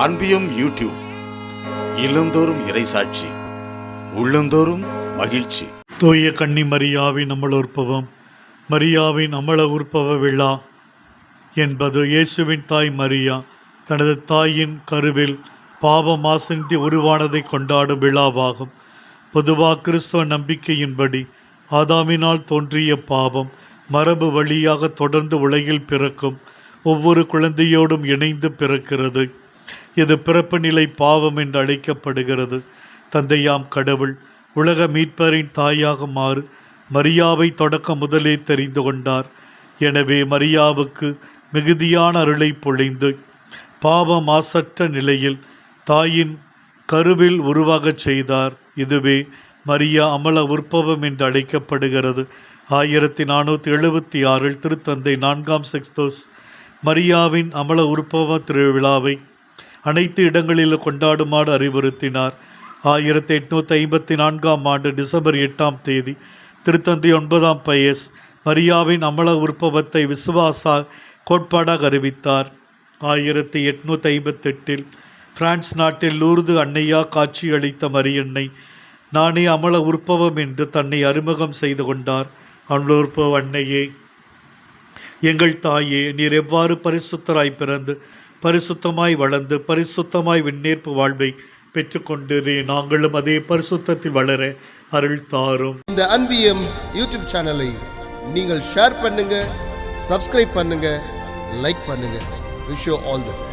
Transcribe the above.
அன்பியும் YouTube இல்லந்தோறும் இறைசாட்சி உள்ளந்தோறும் மகிழ்ச்சி. தூய கன்னி மரியாவின் அமல உற்பவம் மரியாவின் அமல உற்பவ விழா என்பது இயேசுவின் தாய் மரியா தனது தாயின் கருவில் பாவ மாசின்றி உருவானதை கொண்டாடும் விழாவாகும். பொதுவாக கிறிஸ்தவ நம்பிக்கையின்படி ஆதாமினால் தோன்றிய பாவம் மரபு வழியாக தொடர்ந்து உலகில் பிறக்கும் ஒவ்வொரு குழந்தையோடும் இணைந்து பிறக்கிறது. இது பிறப்பு நிலை பாவம் என்று அழைக்கப்படுகிறது. தந்தையாம் கடவுள் உலக மீட்பரின் தாயாக மாறு மரியாவை தொடக்க முதலே தெரிந்து கொண்டார். எனவே மரியாவுக்கு மிகுதியான அருளை பொழிந்து பாவமாசற்ற நிலையில் தாயின் கருவில் உருவாகச் செய்தார். இதுவே மரியா அமல உற்பவம் என்று அழைக்கப்படுகிறது. ஆயிரத்தி நானூற்றி எழுபத்தி ஆறில் திருத்தந்தை நான்காம் செக்ஸ்தோஸ் மரியாவின் அமல உற்பவ திருவிழாவை அனைத்து இடங்களிலும் கொண்டாடுமாறு அறிவுறுத்தினார். ஆயிரத்தி எட்நூற்றி ஐம்பத்தி நான்காம் ஆண்டு டிசம்பர் எட்டாம் தேதி திருத்தந்தை ஒன்பதாம் பயஸ் மரியாவின் அமல உற்பவத்தை விசுவாசா கோட்பாடாக அறிவித்தார். ஆயிரத்தி எட்நூற்றி ஐம்பத்தெட்டில் பிரான்ஸ் நாட்டில் லூர்து அன்னையா காட்சியளித்த மரியன்னை நானே அமல உற்பவம் என்று தன்னை அறிமுகம் செய்து கொண்டார். அமல உற்பவ அன்னையே எங்கள் தாயே நீர் எவ்வாறு பரிசுத்தராய் பிறந்து பரிசுத்தமாய் வளர்ந்து பரிசுத்தமாய் விண்ணேற்பு வாழ்வை பெற்றுக்கொண்டு நாங்களும் அதே பரிசுத்தத்தில் வளர அருள் தாரும். இந்த அன்பியம் யூடியூப் சேனலை நீங்கள் ஷேர் பண்ணுங்க சப்ஸ்கிரைப் பண்ணுங்க லைக் பண்ணுங்க. Wish all the best